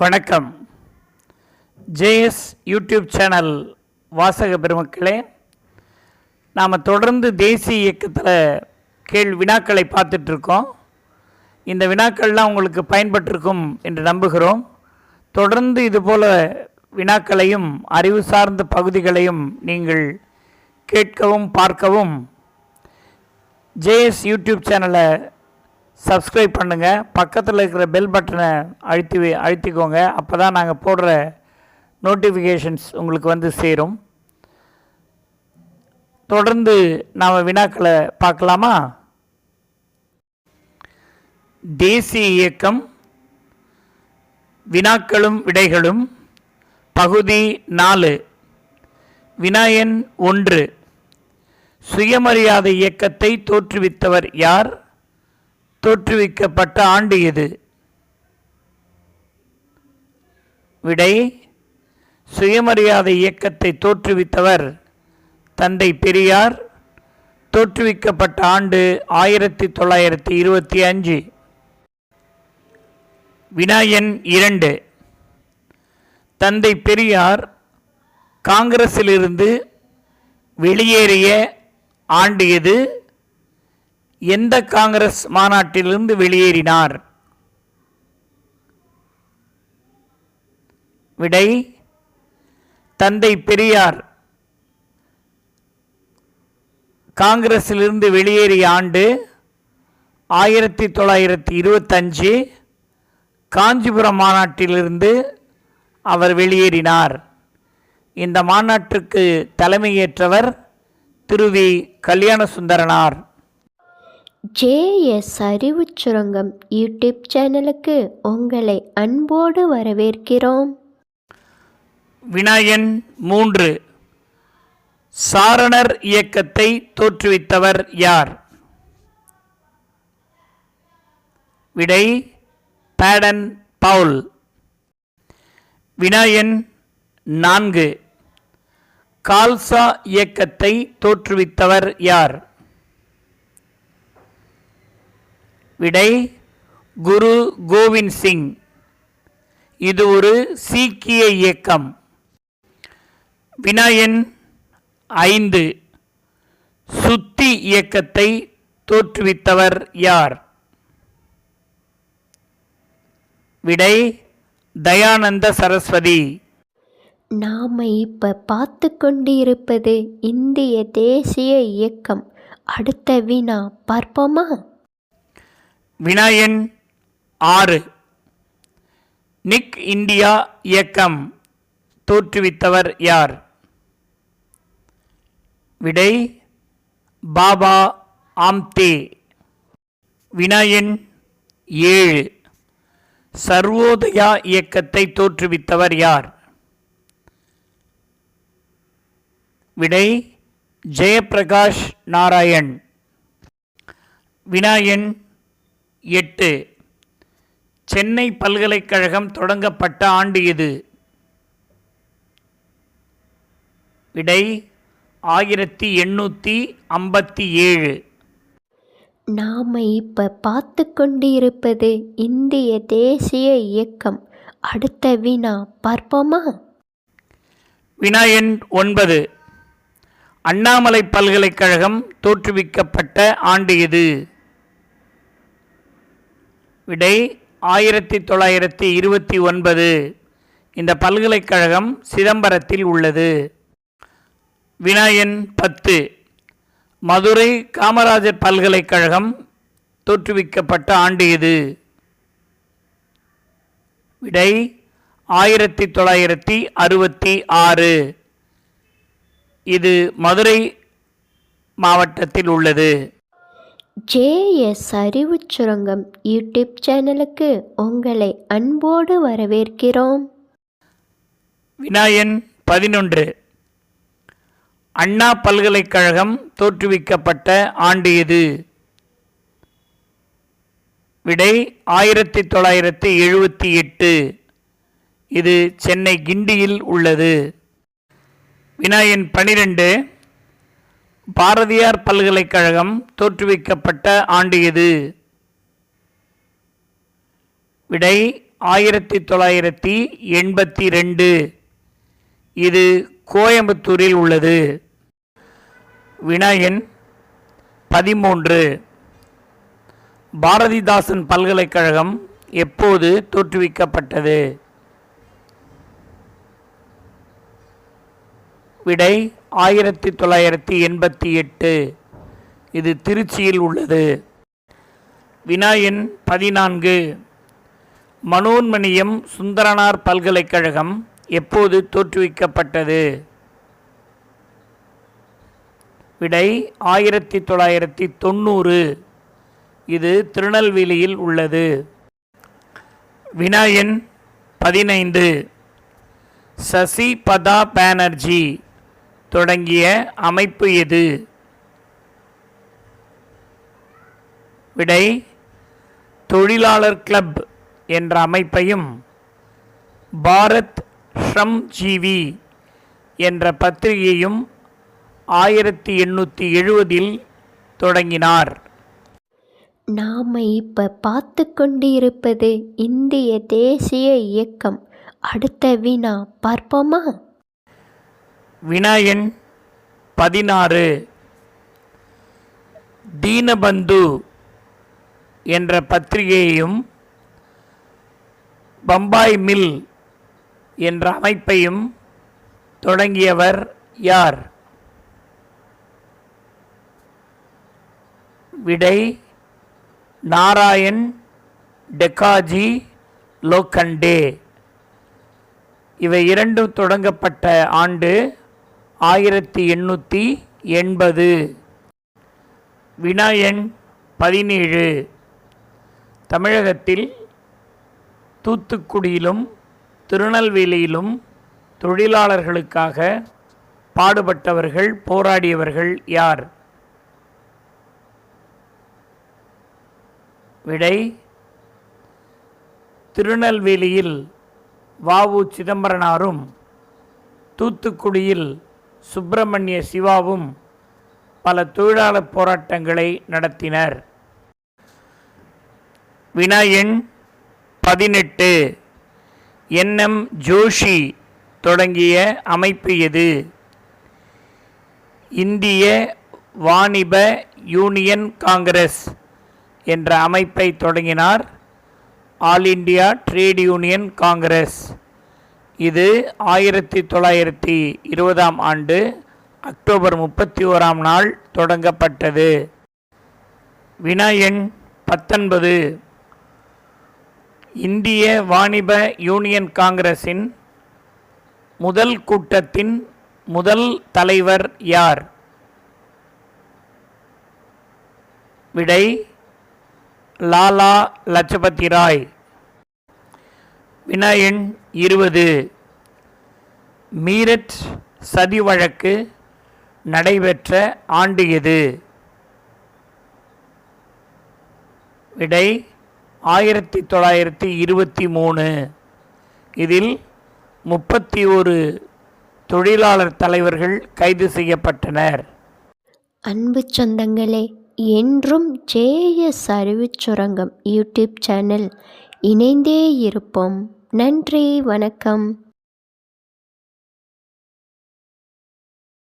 வணக்கம். JS YouTube channel வாசக பெருமக்களே நாம் தொடர்ந்து தேசிய இயக்கத்தில் கேள்வி வினாக்களை பார்த்துட்ருக்கோம் இந்த வினாக்கள்லாம் உங்களுக்கு பயன்பட்டிருக்கும் என்று நம்புகிறோம். தொடர்ந்து இதுபோல் வினாக்களையும் அறிவு சார்ந்த பகுதிகளையும் நீங்கள் கேட்கவும் பார்க்கவும் ஜேஎஸ் யூடியூப் சேனலை சப்ஸ்கிரைப் பண்ணுங்கள் பக்கத்தில் இருக்கிற பெல் பட்டனை அழுத்தி அழுத்திக்கோங்க. அப்போ தான் நாங்கள் போடுற நோட்டிஃபிகேஷன்ஸ் உங்களுக்கு வந்து சேரும். தொடர்ந்து நாம் வினாக்களை பார்க்கலாமா? தேசிய இயக்கம் வினாக்களும் விடைகளும் பகுதி நாலு. வினாயன் ஒன்று. சுயமரியாதை இயக்கத்தை தோற்றுவித்தவர் யார்? தோற்றுவிக்கப்பட்ட ஆண்டு எது விடை சுயமரியாதை இயக்கத்தை தோற்றுவித்தவர் தந்தை பெரியார். தோற்றுவிக்கப்பட்ட ஆண்டு ஆயிரத்தி தொள்ளாயிரத்தி இருபத்தி அஞ்சு. வினாயன் இரண்டு. தந்தை பெரியார் காங்கிரஸிலிருந்து வெளியேறிய ஆண்டு எது எந்த காங்கிரஸ் மாநாட்டிலிருந்து வெளியேறினார்? விடை தந்தை பெரியார். காங்கிரஸிலிருந்து வெளியேறிய ஆண்டு ஆயிரத்தி தொள்ளாயிரத்தி இருபத்தஞ்சு காஞ்சிபுரம் மாநாட்டிலிருந்து அவர் வெளியேறினார். இந்த மாநாட்டுக்கு தலைமையேற்றவர் திருவி கல்யாண சுந்தரனார் ஜேஎஸ் அறிவுச் சுரங்கம் யூடியூப் சேனலுக்கு உங்களை அன்போடு வரவேற்கிறோம். வினாயன் மூன்று. சாரணர் இயக்கத்தை தோற்றுவித்தவர் யார்? விடை பேடன் பவுல். வினாயன் நான்கு. கால்சா இயக்கத்தை தோற்றுவித்தவர் யார்? விடை குரு கோவிந்த் சிங். இது ஒரு சீக்கிய இயக்கம். வினாயன் ஐந்து. சுத்தி இயக்கத்தை தோற்றுவித்தவர் யார்? விடை தயானந்த சரஸ்வதி. நாம் இப்போ பார்த்து கொண்டிருப்பது இந்திய தேசிய இயக்கம். அடுத்த வினா பார்ப்போமா? வினயன் ஆறு. நிக் இந்தியா இயக்கம். தோற்றுவித்தவர் யார்? விடை பாபா ஆம்தே. வினயன் ஏழு. சர்வோதயா இயக்கத்தை தோற்றுவித்தவர் யார்? விடை ஜெயப்பிரகாஷ் நாராயண். வினாயன் எட்டு. சென்னை பல்கலைக்கழகம் தொடங்கப்பட்ட ஆண்டு எது? விடை ஆயிரத்தி எண்ணூற்றி ஐம்பத்தி ஏழு. நாம் இப்போ பார்த்து கொண்டிருப்பது இந்திய தேசிய இயக்கம். அடுத்த வினா பார்ப்போமா? வினாயன் ஒன்பது. அண்ணாமலை பல்கலைக்கழகம் தோற்றுவிக்கப்பட்ட ஆண்டு எது? விடை ஆயிரத்தி தொள்ளாயிரத்தி இருபத்தி ஒன்பது. இந்த பல்கலைக்கழகம் சிதம்பரத்தில் உள்ளது. வினாயன் பத்து. மதுரை காமராஜர் பல்கலைக்கழகம் தோற்றுவிக்கப்பட்ட ஆண்டு இது. விடை ஆயிரத்தி தொள்ளாயிரத்தி அறுபத்தி ஆறு. இது மதுரை மாவட்டத்தில் உள்ளது. ஜேஎஸ் அறிவு சுரங்கம் யூடியூப் சேனலுக்கு உங்களை அன்போடு வரவேற்கிறோம். வினாயன் பதினொன்று. அண்ணா பல்கலைக்கழகம் தோற்றுவிக்கப்பட்ட ஆண்டு எது? விடை ஆயிரத்தி தொள்ளாயிரத்தி எழுபத்தி எட்டு. இது சென்னை கிண்டியில் உள்ளது. வினாயன் பனிரெண்டு. பாரதியார் பல்கலைக்கழகம் தோற்றுவிக்கப்பட்ட ஆண்டு எது? விடை ஆயிரத்தி தொள்ளாயிரத்தி எண்பத்தி ரெண்டு. இது கோயம்புத்தூரில் உள்ளது. வினாயன் பதிமூன்று. பாரதிதாசன் பல்கலைக்கழகம் எப்போது தோற்றுவிக்கப்பட்டது? விடை ஆயிரத்தி தொள்ளாயிரத்தி எண்பத்தி எட்டு. இது திருச்சியில் உள்ளது. வினாயன் பதினான்கு. மனோன்மணியம் சுந்தரனார் பல்கலைக்கழகம் எப்போது தோற்றுவிக்கப்பட்டது? விடை ஆயிரத்தி தொள்ளாயிரத்தி தொண்ணூறு. இது திருநெல்வேலியில் உள்ளது. வினாயன் பதினைந்து. சசி பதா பானர்ஜி தொடங்கிய அமைப்பு எது? விடை தொழிலாளர் கிளப் என்ற அமைப்பையும் பாரத் ஷ்ரம் ஜீவி என்ற பத்திரிகையும் ஆயிரத்தி எண்ணூற்றி எழுபதில் தொடங்கினார். நாம் இப்போ பார்த்து கொண்டிருப்பது இந்திய தேசிய இயக்கம். அடுத்த வினா பார்ப்போமா? வினாயன் பதினாறு. தீனபந்து என்ற பத்திரிகையையும் பம்பாய் மில் என்ற அமைப்பையும் தொடங்கியவர் யார்? விடை நாராயண் டெக்காஜி லோக்கண்டே. இவை இரண்டும் தொடங்கப்பட்ட ஆண்டு ஆயிரத்தி எண்ணூற்றி எண்பது. வினாயன் பதினேழு. தமிழகத்தில் தூத்துக்குடியிலும் திருநெல்வேலியிலும் தொழிலாளர்களுக்காக பாடுபட்டவர்கள் போராடியவர்கள் யார்? விடை திருநெல்வேலியில் வாவு சிதம்பரனாரும் தூத்துக்குடியில் சுப்பிரமணிய சிவாவும் பல தொழிலாளர் போராட்டங்களை நடத்தினர். வினா எண் பதினெட்டு என்எம் ஜோஷி தொடங்கிய அமைப்பு எது? இந்திய வாணிப யூனியன் காங்கிரஸ் என்ற அமைப்பை தொடங்கினார். All India Trade Union Congress. இது ஆயிரத்தி தொள்ளாயிரத்தி இருபதாம் ஆண்டு அக்டோபர் முப்பத்தி ஓராம் நாள் தொடங்கப்பட்டது. வினா எண் பத்தொன்பது. இந்திய வாணிப யூனியன் காங்கிரஸின் முதல் கூட்டத்தின் முதல் தலைவர் யார்? விடை லாலா லஜபதி ராய். வினா எண் இருபது. மீரட் சதி வழக்கு நடைபெற்ற ஆண்டு எது? விடை ஆயிரத்தி தொள்ளாயிரத்தி இருபத்தி மூணு இதில் முப்பத்தி ஒரு தொழிலாளர் தலைவர்கள் கைது செய்யப்பட்டனர். அன்பு சொந்தங்களே என்றும் ஜேஎஸ் அறிவுச் சுரங்கம் யூடியூப் சேனல் இணைந்தே இருப்போம். நன்றி வணக்கம்.